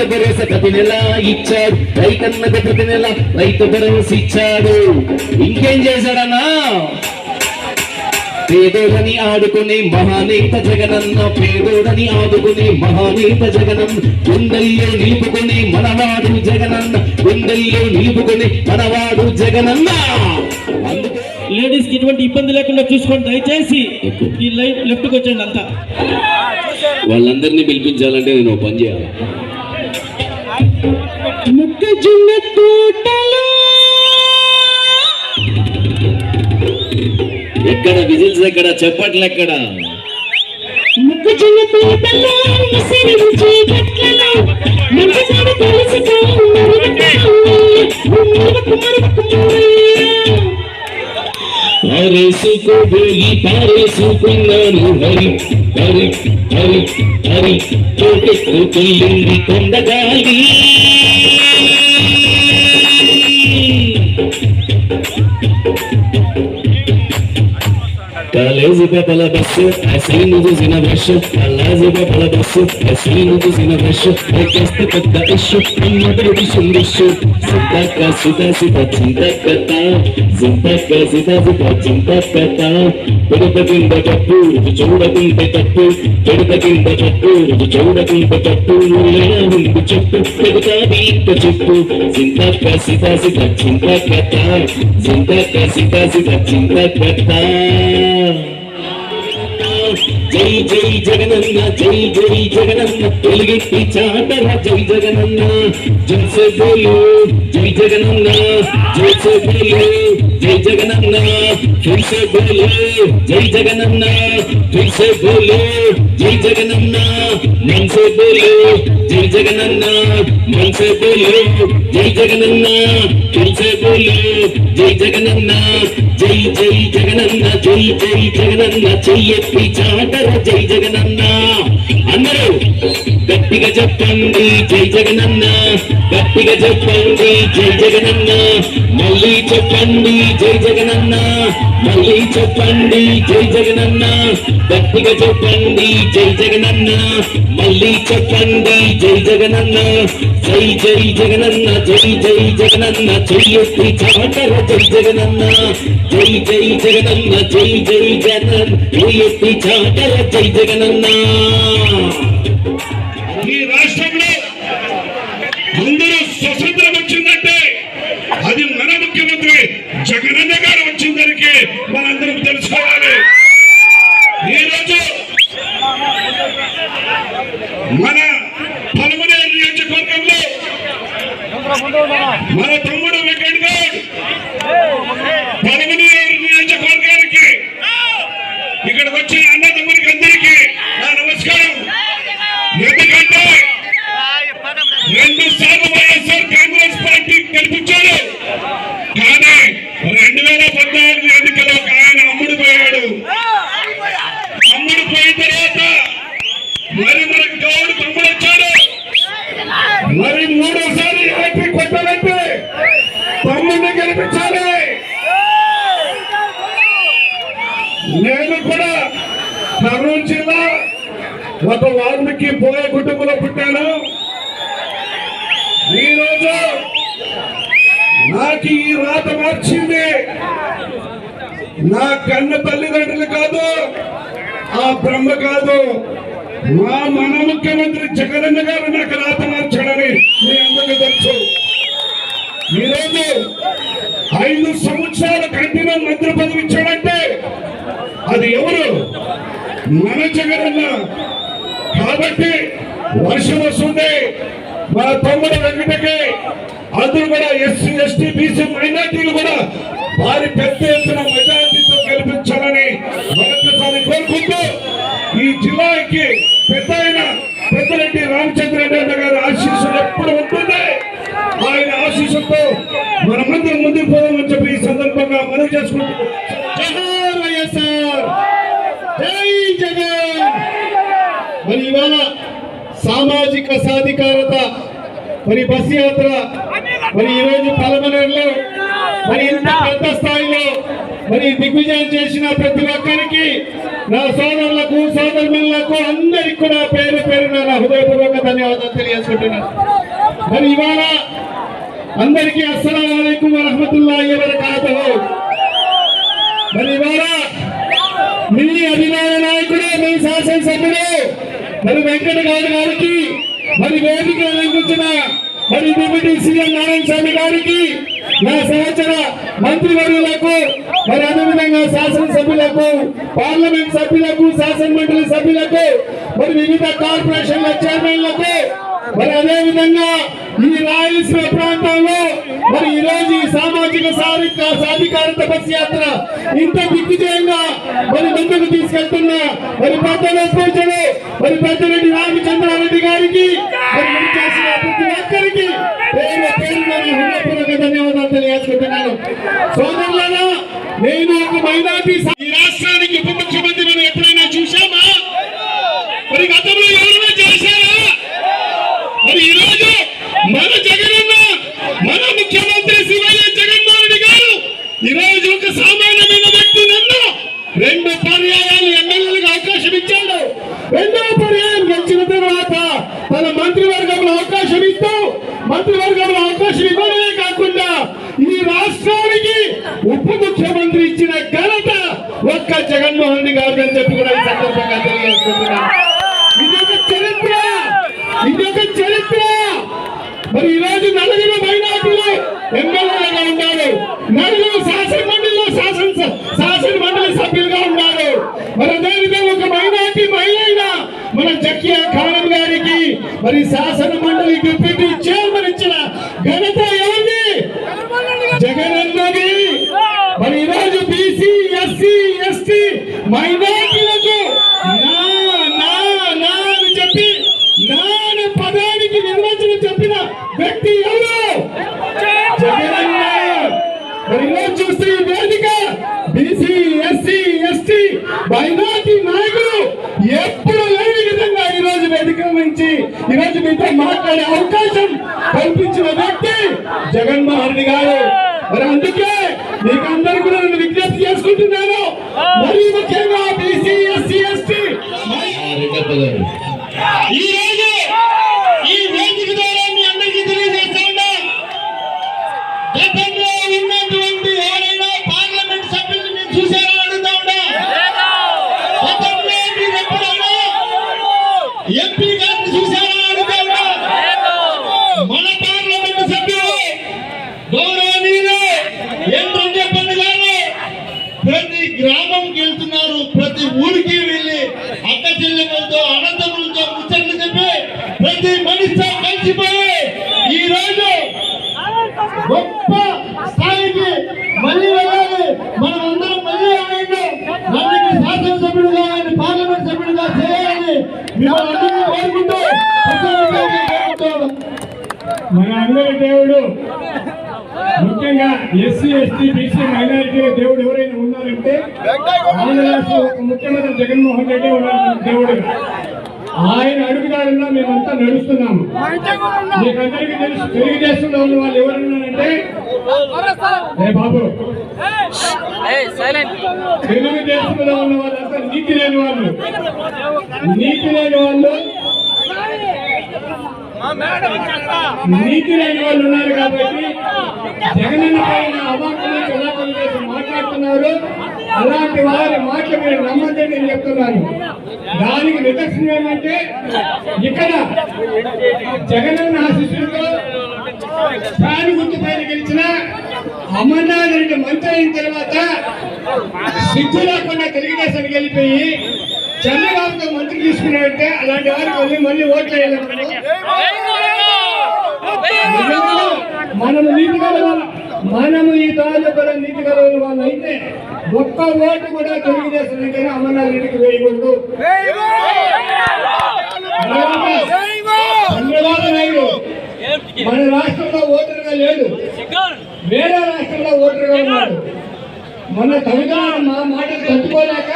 రైతు భరోసా ప్రతి నెల ఇచ్చాడు రైతన్నకు ప్రతి నెల రైతు భరోసా ఇచ్చాడు ఇంకేం చేశాడన్నా పేదోడని ఆడుకునే మహానేత జగనన్న పేదోడని ఆడుకునే మహానేత జగనన్న గుండెల్లో నిలుపుకునే మనవాడు జగనన్న గుండెల్లో నిలుపుకునే మనవాడు జగనన్న. లేడీస్కి ఎటువంటి ఇబ్బంది లేకుండా చూసుకోండి దయచేసి ఈ లైఫ్ లెఫ్ట్కి వచ్చండి అంతా వాళ్ళందరినీ పిలిపించాలంటే నేను పని చేయాలి. మొక్కజొన్న తోటలో ఎక్కడ విజిల్స్ ఎక్కడ? చెప్పట్లు ఎక్కడ? మొక్కజొన్న తోటలో తెలుసుకో పారేసుకోబోయి పారేసుకున్నాను హరి హరి హరి హరి తోటెక్కుకెళ్ళింది కొండగాలి. కాలేజీ పేపల బస్సు అసలు చూసిన బ్రష్ కాలేజీ పేపల బస్సు అసలు చూసిన బ్రష్ ఎక్కేస్తే పెద్ద ఇష్యూ అమ్మడు సుందిష్యు సింతక్క సుత సుత చింతకత సింతక్క సుత సుత చింతకత పెడత కింద తప్పు రుచి చూడకుంటే తప్పు పెడత కింద తప్పు రుచి చూడకుంటే తప్పు లేదా ముందు చెప్పు పెడతా దీంత చెప్పు సింతక్క సిత సిత చింతకత సింతక్క సిత సిత Amen. జై జై జగనన్న జై జై జగనన్న వెలుగెత్తి చాటర జై జగనన్న జైసే బోలు జై జగనన్న జైసే బోలు జై జగనన్న జైసే బోలు జై జగనన్న జైసే బోలు జై జగనన్న మనసే బోలు జై జగనన్న మనసే బోలు జై జగనన్న జైసే బోలు జై జగనన్న జై జై జగనన్న జై జై జగనన్న చెయ్యెత్తి చాటర జై జగనన్నా. అందరూ గట్టిగా చెప్పండి జై జగనన్న గట్టిగా చెప్పండి జై జగనన్న మళ్ళీ చెప్పండి జై జగనన్న మళ్ళీ చెప్పండి జై జగనన్న గట్టిగా చెప్పండి జై జగనన్న మళ్ళీ చెప్పండి జై జగనన్న జై జై జగనన్న జై జై జగనన్న చెయ్యెత్తి చాటర జై జగనన్న జై జై జగనన్న జై జై జగన్ చెయ్యెత్తి చాటర జై జగనన్న మన పలమనేరు నియోజకవర్గంలో మన తమ్ముడు వెంకట్ గౌడ్ పలమనేరు నియోజకవర్గానికి ఇక్కడికి వచ్చిన అన్నదమ్ములకి అందరికీ నా నమస్కారం ఎందుకంటే రెండు సార్లు వైఎస్ఆర్ కాంగ్రెస్ పార్టీ గెలిపించారు కానీ రెండు వేల పద్నాలుగు ఎన్నికల్లో ఒక ఆయన అమ్ముడు పోయాడు అమ్ముడు పోయిన తర్వాత మరి మనకు గౌడు తమ్ముడు వచ్చాడు మరి మూడోసారి ఏపీ కొట్టాలంటే తమ్ముడిని గెలిపించాలి. నేను కూడా కర్నూలు జిల్లా ఒక వాల్మీకి పోయే కుటుంబంలో పుట్టాను. ఈరోజు నాకు ఈ రాత మార్చింది. నా కన్న తల్లిదండ్రులు కాదు ఆ బ్రహ్మ కాదు. మా మన ముఖ్యమంత్రి జగనన్న గారు నాకు రాత మీ అందరికీ తెలుసు. ఈరోజు ఐదు సంవత్సరాల కంటిన్యూ మంత్రి పదవి ఇచ్చాడంటే అది ఎవరు? మన జగనన్న కాబట్టి వర్షం వస్తుంది. మన తమ్ముడు వెంకటకి అందరూ కూడా ఎస్సీ ఎస్టీ బీసీ మైనార్టీలు కూడా వారి పెద్ద ఎత్తున మెజార్టీతో కల్పించాలని మరొకసారి కోరుకుంటూ ఈ జిల్లాకి పెద్ద అయిన పెద్దరెడ్డి రామచంద్ర రెడ్డి గారి ఆశీస్సులు ఎప్పుడు ఉంటుంది ఆయన ఆశీస్సులతో మనమందరం ముందుకు పోదామని చెప్పి ఈ సందర్భంగా మనం చేసుకుంటున్నాం జై వైఎస్ఆర్ జై జగన్ మరి ఇవాళ సామాజిక సాధికారత మరి బస్ యాత్ర మరి ఈరోజు పలమనేరులో మరి ఇంత పెద్ద స్థాయిలో మరి దిగ్విజయం చేసిన ప్రతి ఒక్కరికి నా సోదరులకు సోదరులకు అందరికి కూడా పేరు పేరున నా హృదయపూర్వక ధన్యవాదాలు తెలియజేసుకుంటున్నాను. మరి ఇవాళ అందరికీ అస్సలం వలైకుం వరహమతుల్లాహి వబరకాతుహు. మరి ఇవాళ మీ అభిమాన నాయకుడు మీ శాసనసభ్యుడు మరి వెంకట గారు గారికి మరి వేదిక అలంకరించిన మరి డిప్యూటీ సీఎం నారాయణ స్వామి గారికి నా సహచర మంత్రివర్యులకు మరి అదేవిధంగా శాసనసభ్యులకు పార్లమెంట్ సభ్యులకు శాసనమండలి సభ్యులకు మరి వివిధ కార్పొరేషన్ల చైర్మన్లకు మరి అదేవిధంగా ఈ రాయలసీమ ప్రాంతంలో మరి ఈ రోజు ఈ సామాజిక సాధికారత బస్ యాత్ర ఇంత దిగ్విజయంగా మరి ముందుకు తీసుకెళ్తున్న మరి పెద్దల పూజలు మరి పెద్దరెడ్డి రామచంద్రారెడ్డి గారికి మరి చేసిన ప్రతి ఒక్కరికి పేరు పేరున హృదయపూర్వక ధన్యవాదాలు తెలియజేసుకుంటున్నాను. సోదరులారా నేను ఒక మైనార్టీ ఈ రాష్ట్రానికి ఉప ముఖ్యమంత్రి మనం ఎప్పుడైనా చూశామా? మరి గతంలో ఎవరైనా చేశారా మరి ఈ రోజు మన జగనన్న మన ముఖ్యమంత్రి శివయ్య జగన్మోహన్ రెడ్డి గారు ఈ రోజు ఒక సామాన్యమైన వ్యక్తి నన్ను రెండు పర్యాయాలు ఎమ్మెల్యేలకు అవకాశం ఇచ్చాడు రెండవ పర్యాయం గెలిచిన తర్వాత తన మంత్రివర్గంలో అవకాశం ఇస్తూ మంత్రివర్గంలో అవకాశం ఇవ్వడమే కాకుండా ఈ రాష్ట్రానికి ఉప ముఖ్యమంత్రి ఇచ్చిన ఘనత ఒక్క కాదు అని చెప్పి కూడా ఈ సందర్భంగా తెలియజేసుకుంటున్నాను ఇదొక చరిత్ర. ఇది చరిత్ర. మరి ఈ రోజు నలుగురు మైనార్టీలు ఎమ్మెల్యేలుగా ఉన్నారు. నలుగురు శాసన మండలిలో శాసన శాసన మండలి సభ్యులుగా ఉన్నారు. మరి అదేవిధంగా ఒక మైనార్టీ మహిళ మన జకియా ఖానం గారికి మరి శాసన మండలి డిప్యూటీ చైర్మన్ ఇచ్చిన ఘనత ఎవరిది? జగన్ అన్నది. చేసి మైనార్టీలకు నా నా నా అని చెప్పి నా అనే పదానికి నిర్వచనం చెప్పిన వ్యక్తి ఎవరు? మరి ఈరోజు చూస్తే ఈ వేదిక బీసీ ఎస్సీ ఎస్టీ మైనార్టీ నాయకులు ఎప్పుడు లేని విధంగా ఈ రోజు వేదిక నుంచి ఈ రోజు మీతో మాట్లాడే అవకాశం కల్పించిన వ్యక్తి జగన్మోహన్ రెడ్డి గారు. మరి అందుకే మీకు అందరికీ కూడా నేను విజ్ఞప్తి చేసుకుంటున్నాను. మరి ముఖ్యంగా బీసీ ఎస్సీ ఎస్టీ. ఈ ముఖ్యంగా ఎస్సీ ఎస్టీ బీసీ మైనారిటీ దేవుడు ఎవరైనా ఉన్నారంటే ఆంధ్ర ఒక ముఖ్యమంత్రి జగన్మోహన్ రెడ్డి ఉన్నారు దేవుడు. ఆయన అడుగుదారుల్లో మేమంతా నడుస్తున్నాము మీకు తెలుసు తెలుగుదేశంలో ఉన్న వాళ్ళు ఎవరున్నారంటే ఏ బాబు తెలుగుదేశంలో ఉన్న వాళ్ళంతా నీతి లేని వాళ్ళు. నీతి లేని వాళ్ళు. నీతి లేని వాళ్ళు ఉన్నారు కాబట్టి జగనన్న పైన అవాకులు చలాకులు చేసి మాట్లాడుతున్నారు. అలాంటి వారి మాటలు మీరు నమ్మద్దని నేను చెప్తున్నాను. దానికి నిదర్శనం ఏమంటే ఇక్కడ జగనన్న ఆశిస్సులతో ఫ్యాన్ గుర్తు పైన గెలిచిన అమర్నాథ్ రెడ్డి మంత్రి అయిన తర్వాత సిగ్గు లేకుండా తెలుగుదేశం గెలిపోయి చంద్రబాబుతో మంత్రి తీసుకున్నాడంటే అలాంటి వారికి మళ్ళీ మళ్ళీ ఓట్లు వేయాలనుకో మనము నీతి కలవాల మనము ఈ తాలూకుల నీతి కలవని వాళ్ళు అయితే ఒక్క ఓటు కూడా తెలుగుదేశం కానీ అమర్నాథ్ రెడ్డికి వేయకూడదు. చంద్రబాబు నాయుడు. మన రాష్ట్రంలో ఓటరుగా లేడు. వేరే రాష్ట్రంలో ఓటరుగా ఉన్నాడు. మన తమిళనాడు మా మాటలు తట్టుకోలేక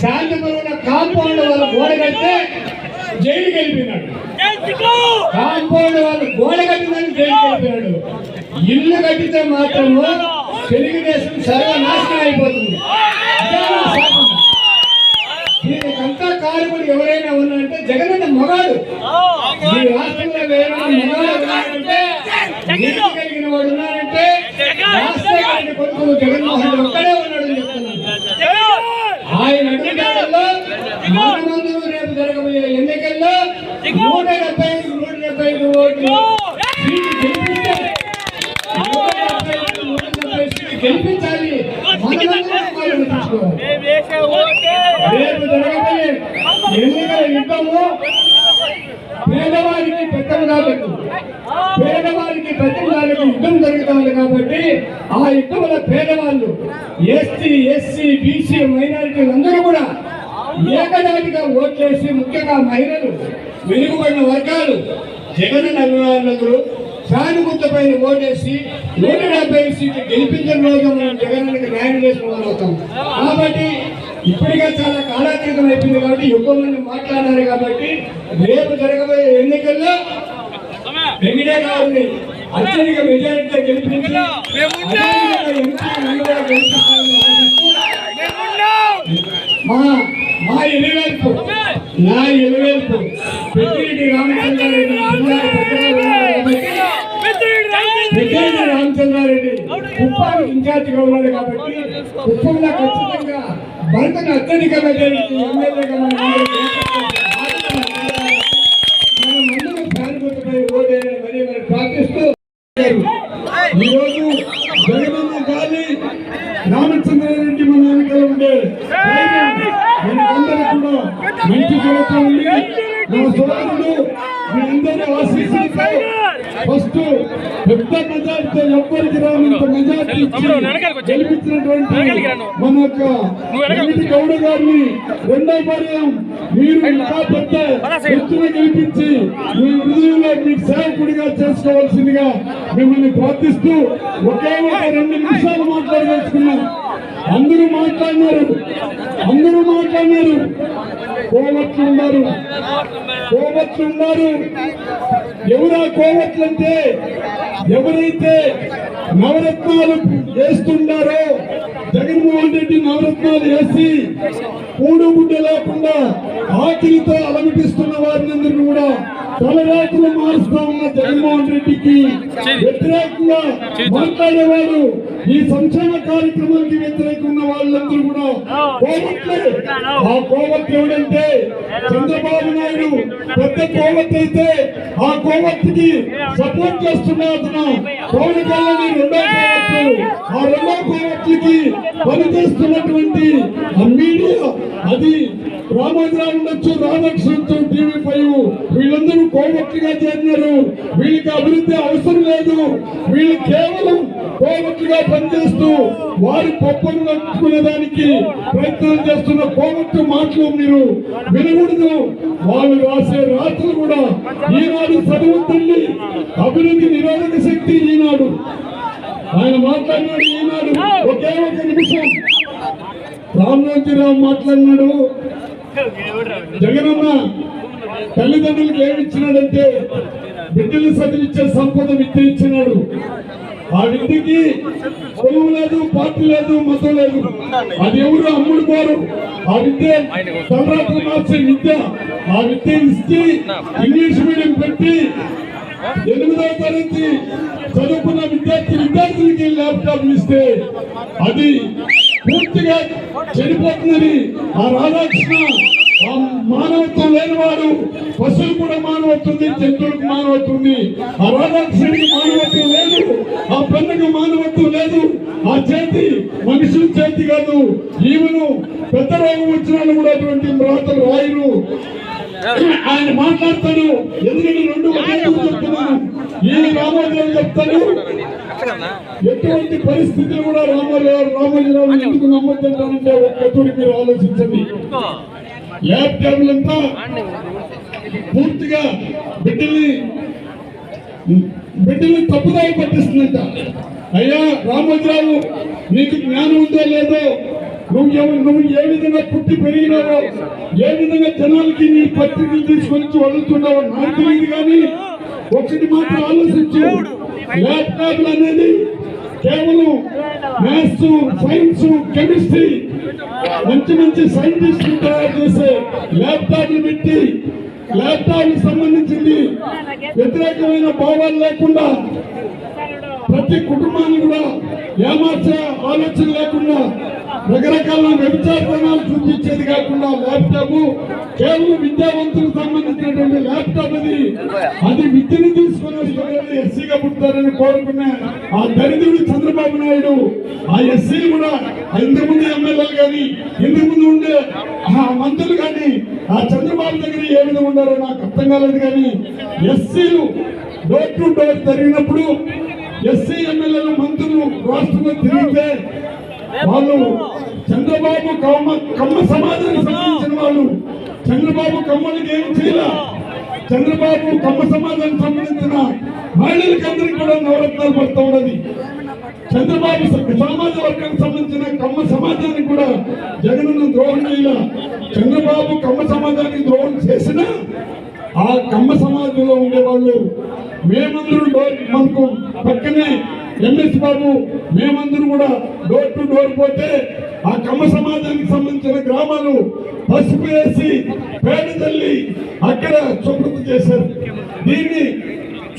శాంతిపురం కాంపౌండ్ వాళ్ళు గోడ కడితే జైలుకి వెళ్ళిపోయినాడు. కాంపౌండ్ వాళ్ళు గోడ కట్టిందని జైలుకి వెళ్ళిపోయాడు ఇల్లు కట్టితే మాత్రము తెలుగుదేశం సర్వనాశనం అయిపోతుంది. శాపం. దుర్మార్గుడు ఎవరైనా ఉన్నారంటే జగనన్న మగాడు. ఈ రాష్ట్రంలో ఎవరైనా మగాడు ఉన్నారంటే కలిగిన వాడు ఉన్నారంటే రాష్ట్రంలో కొడుకు జగన్మోహన్ రెడ్డి ఒక్కడే ఉన్నాడని చెప్తున్నాను ఆయన అడ్డగాడల్లో మనమందు రేపు జరగబోయే ఎన్నికల్లో నూట డెబ్బై ఐదు నూట డెబ్బై ఐదు ఓట్లు సీటు గెలిపించాలి. నూట డెబ్బై ఐదు, నూట డెబ్బై సీట్లు గెలిపించాలి మనమందరం పాలన తీసుకోవాలి. రేపు జరగబోయే ఎన్నికల యుద్ధము పేదవారికి పెద్దవాళ్ళకు పేదవారికి ప్రతివాళ్ళకి జరుగుతుంది కాబట్టి ఆ యుద్ధంలో పేదవాళ్ళు ఎస్టీ ఎస్సీ బీసీ మైనారిటీలు అందరూ కూడా ఏకదాటిగా ఓట్లేసి ముఖ్యంగా మహిళలు వెనుకబడిన వర్గాలు జగన్ అభిమానులందరూ సానుభూత పైన ఓటేసి నూట డెబ్బై సీట్లు గెలిపించిన రోజు మనం జగన్కి న్యాయం చేసిన వాళ్ళు అవుతాం కాబట్టి ఇప్పటికే చాలా కాలాతీతం అయిపోయింది కాబట్టి ఎక్కువ మంది మాట్లాడారు కాబట్టి రేపు జరగబోయే ఎన్నికల్లో వెంకటే గారిని అత్యధిక మెజారిటీతో గెలిపించి మా మా ఎలివేల్పు నా ఎలివేల్పు. పెద్దిరెడ్డి రామచంద్రారెడ్డి పెద్దిరెడ్డి రామచంద్రారెడ్డి. కుప్పానికి ఇన్ఛార్జిగా ఉన్నాడు కాబట్టి కుప్పంలో ఖచ్చితంగా భరతను అత్యధిక మెజారిటీ ఎమ్మెల్యేగా మనం మనమందరం సానుభూతిపై ఓటేయాలని మరీ మరి ప్రార్థిస్తూ ఈరోజు జగనన్న గాలి రామచంద్రారెడ్డి మన వెనుకలు ఉండే మనకందరూ కూడా మంచి జరుగుతుంది నా సోదరుడు మీ అందరి ఆశీస్సులతో ఫస్ట్ పెద్ద మెజార్టీతో ఎవ్వరికి రానంత మెజార్టీ ఇచ్చి గెలిపించినటువంటి మన యొక్క వెంకటి గౌడ గారిని రెండో పర్యం మీరు ఇంకా పెద్ద ఎత్తున గెలిపించి మీ హృదయంలో మీ సేవకుడిగా చేసుకోవాల్సిందిగా మిమ్మల్ని ప్రార్థిస్తూ ఒకే ఒక రెండు నిమిషాలు మాట్లాడదలుచుకున్నాం అందరూ మాట్లాడినారు. అందరూ మాట్లాడినారు. కోవట్లు ఉన్నారు కోవట్లు ఉన్నారు ఎవరా కోవట్లు అంటే? ఎవరైతే నవరత్నాలు వేస్తున్నారో జగన్మోహన్ రెడ్డి నవరత్నాలు వేసి కూడు గుడ్డ లేకుండా ఆకలితో అలమటిస్తున్న వారిని అందరినీ కూడా తలరాకులు మారుస్తా ఉన్న జగన్మోహన్ రెడ్డికి వ్యతిరేకంగా మాట్లాడేవారు ఈ సంక్షేమ కార్యక్రమానికి వ్యతిరేకంగా వాళ్ళందరూ కూడా కోవట్లేదు ఆ కోవట్లు ఎవడంటే చంద్రబాబు నాయుడు. పెద్ద కోవత్ అయితే ఆ కోవత్తుకి సపోర్ట్ చేస్తున్న అతను పవన్ కళ్యాణ్ రెండో కోవత్తు. ఆ రెండో కోవత్తుకి పనిచేస్తున్నటువంటి మీడియా అది రామోజీరావు ఉండొచ్చు రాధాకృష్ణ టీవీ ఫైవ్. వీళ్ళందరూ కోవక్తిగా చేరినారు. వీళ్ళకి అభివృద్ధి అవసరం లేదు. వీళ్ళు కేవలం కోవక్తిగా పనిచేస్తూ వారి పప్పను నడుచుకునే దానికి ప్రయత్నం చేస్తున్న కోవక్తి మాటలు మీరు వినకూడదు. వాళ్ళు రాసే రాత్రులు కూడా ఈనాడు చదువు తల్లి అభివృద్ధి నిరోధక శక్తి ఈనాడు. ఆయన మాట్లాడినాడు ఈనాడు ఒకే ఒక నిమిషం. రామోజీరావు మాట్లాడినాడు. జగనన్న తల్లిదండ్రులకు ఏమి ఇచ్చినాడంటే బిడ్డలు సదిలిచ్చే సంపద విద్య ఇచ్చినాడు. ఆ విద్యకి చదువు లేదు పార్టీ లేదు మతం లేదు. అది ఎవరు అమ్ముడు పోరు? ఆ విద్య తలరాత్రి మార్చే విద్య ఆ విద్య ఇచ్చి ఇంగ్లీష్ మీడియం పెట్టి ఎనిమిదవ తరగతి చదువుకున్న విద్యార్థి విద్యార్థులకి ల్యాప్టాప్ ఇస్తే అది పూర్తిగా చెడిపోతుందని ఆ రాధాకృష్ణ ఆ మానవత్వం లేనివాడు పశువులు కూడా మానవత్తుంది జంతువులకు మానవత్తుంది ఆ రాధాకృష్ణుడికి మానవత్వం లేదు ఆ పెన్నకు మానవత్వం లేదు. ఆ చేతి మనుషుల చేతి కాదు. ఈమెను పెద్ద రోగం వచ్చిన కూడా అటువంటి మ్రాతలు రాయరు. ఆయన మాట్లాడతాడు. ఎందుకంటే రెండు చెప్తున్నాను. ఈ రామోజీరావు చెప్తాను ఎటువంటి పరిస్థితులు కూడా రామోజీరావు రామోజీరావు ఎందుకు నమ్మొద్దంటానంటే ఒక్కతూరి మీరు ఆలోచించండి. ల్యాప్టాప్లంతా పూర్తిగా బిడ్డల్ని బిడ్డల్ని తప్పుదారి పట్టిస్తుందంట. అయ్యా రామోజీరావు నీకు జ్ఞానం ఉందో లేదో నువ్వు నువ్వు ఏ విధంగా పుట్టి పెరిగినావో ఏ విధంగా జనాలకి నీ పత్రికలు తీసుకొని వదులుతున్నావో నాకు తెలియదు కానీ ఒకటి మాత్రం ఆలోచించు. ల్యాప్టాప్లు అనేది కేవలం మ్యాథ్స్ సైన్స్ కెమిస్ట్రీ మంచి మంచి సైంటిస్టులు తయారు చేసే ల్యాప్టాప్లు పెట్టి ల్యాప్టాప్ సంబంధించింది వ్యతిరేకమైన భావాలు లేకుండా ప్రతి కుటుంబాన్ని కూడా ఏమార్చే ఆలోచన లేకుండా రకరకాల వ్యభిచారణాలు చూపించేది కాకుండా ల్యాప్టాప్ కేవలం విద్యావంతులకు సంబంధించినటువంటి ల్యాప్టాప్ అది. అది విద్యను తీసుకుని ఎస్సీగా పుట్టారని కోరుకున్న ఆ దరిద్రుడు చంద్రబాబు నాయుడు ఆ ఎస్సీ కూడా ఇంతకుముందు ఎమ్మెల్యేలు కానీ ఇంతకుముందు ఉండే ఆ మంత్రులు కానీ ఆ చంద్రబాబు దగ్గర ఏ విధంగా ఉండారో నాకు అర్థం కాలేదు కానీ ఎస్సీలు డోర్ టు డోర్ జరిగినప్పుడు ఎస్సీ ఎమ్మెల్యేలు మంత్రులు రాష్ట్రంలో తిరిగితే వాళ్ళు చంద్రబాబు కమ్మ కమ్మ సమాజానికి సంబంధించిన వాళ్ళు. చంద్రబాబు కమ్మలకి ఏం చేయాల? చంద్రబాబు కమ్మ సమాజానికి సంబంధించిన మహిళలకి అందరికీ కూడా నవరత్నాలు పడుతూ ఉన్నది. చంద్రబాబు సమాజ వర్గానికి సంబంధించిన కమ్మ సమాజానికి కూడా జగనన్న ద్రోహం చేయాల. చంద్రబాబు కమ్మ సమాజానికి ద్రోహం చేసినా ఆ కమ్మ సమాజంలో ఉండేవాళ్ళు మేమందరూ డోర్ మనకు పక్కనే ఎంఎస్ బాబు మేమందరూ కూడా డోర్ టు డోర్ పోతే ఆ కమ్మ సమాజానికి సంబంధించిన గ్రామాలు పసుపు వేసి పేడ తల్లి అక్కడ శుభ్రత చేశారు. దీన్ని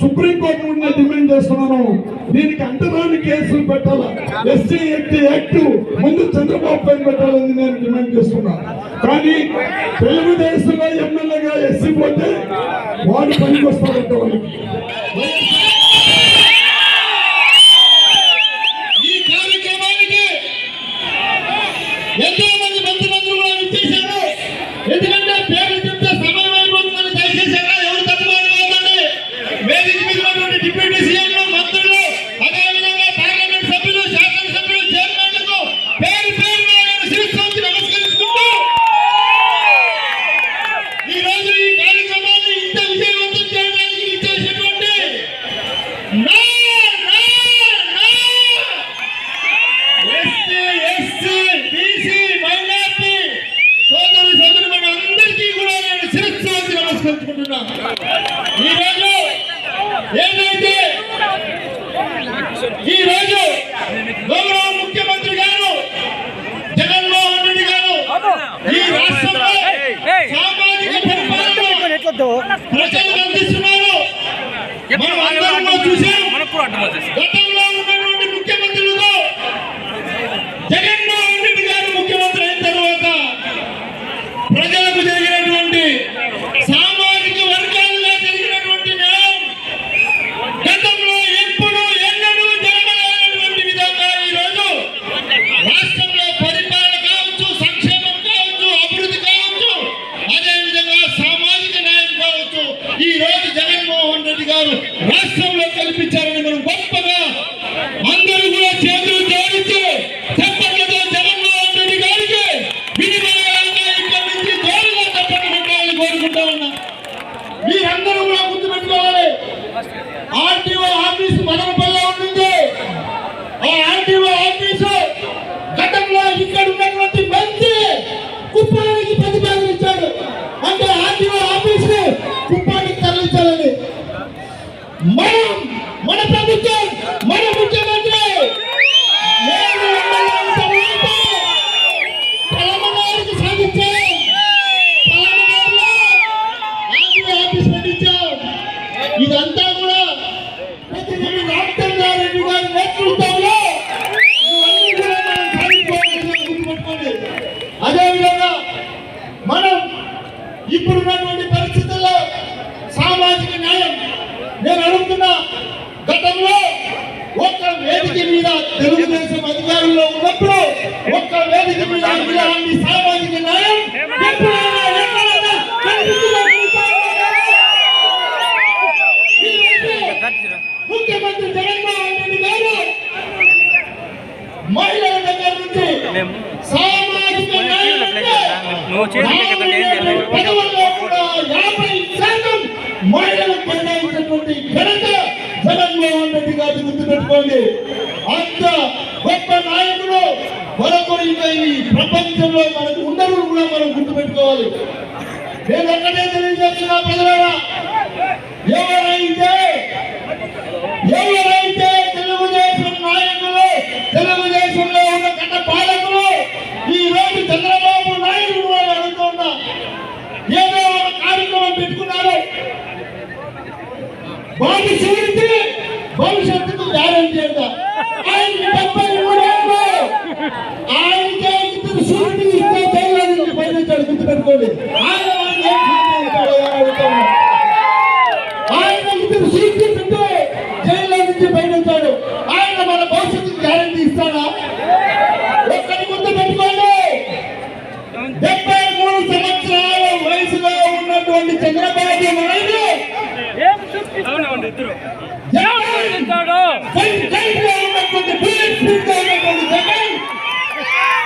సుప్రీంకోర్టు నుండి డిమాండ్ చేస్తున్నాను. దీనికి అంటరాని కేసులు పెట్టాలా? ఎస్సీ ఎక్ట్ యాక్ట్ ముందు చంద్రబాబు పైన పెట్టాలని నేను డిమాండ్ చేస్తున్నా. కానీ తెలుగుదేశంలో ఎమ్మెల్యేగా ఎస్సీ పోతే వాడు పనికి వస్తారంట వాళ్ళకి. ఎందుకంటే మనం అందరం కూడా చూసాం గతంలో ఉన్నటువంటి వాటి చేరితే భవిష్యత్తుకు గ్యారంటీ చేద్దాం ఆయనకి డెబ్బై మూడేళ్ళు ఆయనకే ఇద్దరు సూర్యుడు ఇస్తే జైలు నుంచి బయలుదేరాడు గుర్తుపెట్టుకోండి. ఆయన వాడిని ఏం చూసుకుంటాడో అని అడుగుతాను. ఆయన ఇద్దరు సీట్లు పెట్టి జైల్లో నుంచి బయలుదేరాడు ఆయన మన భవిష్యత్తుకు గ్యారంటీ ఇస్తాడా ఒక్కడి ముందు పెట్టుకోండి డెబ్బై మూడు సంవత్సరాల వయసులో ఉన్నటువంటి చంద్రబాబు నాయుడు అవునండి ఇద్దరు జగన్ జై- జైల్లో ఉన్నటువంటి బుల్లెట్ స్పీడ్గా ఉన్నటువంటి జగన్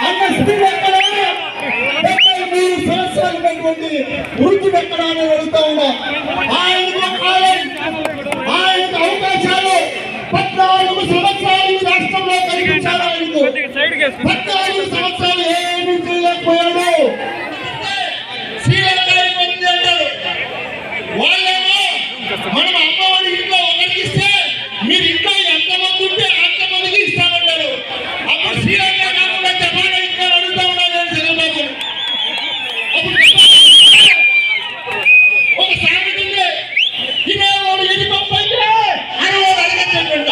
అన్న స్పీడ్ ఎక్కడ డెబ్బై మూడు సంవత్సరాలు ఉన్నటువంటి వృద్ధుడు ఎక్కడ అని అడుగుతా ఉన్నా ఆయనకు కాలం ఆయనకు అవకాశాలు పద్నాలుగు సంవత్సరాలు ఈ రాష్ట్రంలో కల్పించాలి ఆయనకు సైడ్కి వేసుకుని పద్నాలుగు సంవత్సరాలు ఏమీ చేయలేకపోయాడు శ్రీలంక అయిపోతుంది అంటారు వాళ్ళేమో మనం అమ్మవాడి ఇంట్లో ఒకరికి ఇస్తే మీరు ఇంట్లో ఎంతమంది ఉంటే అంతమందికి ఇస్తామంటారు అప్పుడు శ్రీలంక కాకుండా జపాన్ ఇస్తారు అడుగుతా ఉన్నాను నేను చంద్రబాబు అప్పుడు జపాన్ ఒక సామెత ఉంది తినేవాడు ఎన్ని పంపు అయితే అనేవాడు అడగచ్చంట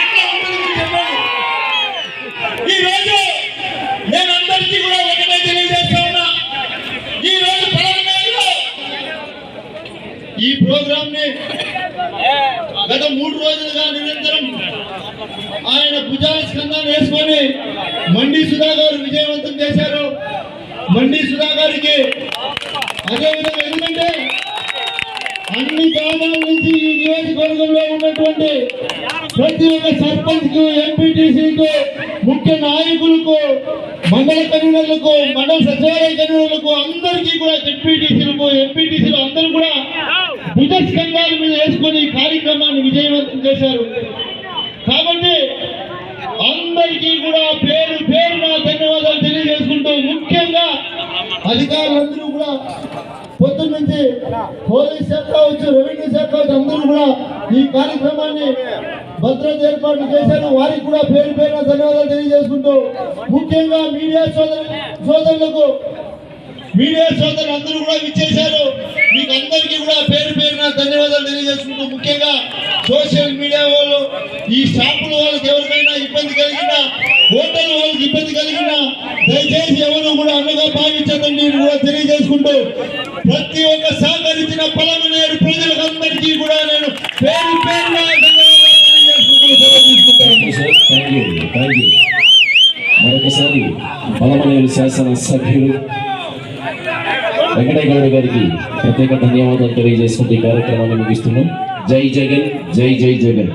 అట్లా ఉంటుంది మీరు చెప్పండి ఈ రోజు నేను అందరికీ కూడా ఒకటే తెలియజేస్తా ఉన్నా ఈ రోజు పలమనేరులో ఈ ప్రోగ్రామ్ని గత మూడు రోజులుగా నిరంతరం ఆయన భుజాల స్కందాన్ని వేసుకొని మండి సుధా గారు విజయవంతం చేశారు. మండి సుధా గారికి అదేవిధంగా ఎందుకంటే అన్ని గ్రామాల నుంచి ఈ నియోజకవర్గంలో ఉన్నటువంటి ప్రతి ఒక్క సర్పంచ్కు ఎంపీటీసీకు ముఖ్య నాయకులకు మండల కన్వీనర్లకు మండల సచివాలయ కన్వీనర్లకు అందరికీ కూడా ఎంపీటీసీలకు ఎంపీటీసీలు అందరూ కూడా భుజ స్కంధాల మీద వేసుకొని కార్యక్రమాన్ని విజయవంతం చేశారు. కాబట్టి అందరికీ కూడా పేరు పేరున ధన్యవాదాలు తెలియజేసుకుంటూ ముఖ్యంగా అధికారులందరూ కూడా పొద్దున్న నుంచి పోలీస్ శాఖ కావచ్చు రెవెన్యూ శాఖ కావచ్చు అందరూ కూడా ఈ కార్యక్రమాన్ని భద్రత ఏర్పాట్లు చేశారు. వారికి కూడా పేరు పేరున ధన్యవాదాలు తెలియజేసుకుంటూ ముఖ్యంగా మీడియా సోదరు సోదరులకు మీడియా సోదరులు అందరూ కూడా విచ్చేశారు. మీకు అందరికీ కూడా పేరు పేరున ధన్యవాదాలు తెలియజేసుకుంటూ ముఖ్యంగా సోషల్ మీడియా వాళ్ళు ఈ షాపుల వాళ్ళకి ఎవరికైనా ఇబ్బంది కలిగినా హోటల్ వాళ్ళకి ఇబ్బంది కలిగినా దయచేసి ఎవరు కూడా అన్నగా భావించదండి నేను కూడా తెలియజేసుకుంటూ ప్రతి ఒక్క సహకరించిన పలమనేరు ప్రజలకు అందరికీ కూడా నేను పేరు పేరున మరొకసారి బలమనేరు శాసన సభ్యులు వెంకటయ్య గౌడ గారికి ప్రత్యేక ధన్యవాదాలు తెలియజేసుకుంటూ ఈ కార్యక్రమాన్ని ముగిస్తున్నాం. జై జగన్ జై జై జగన్.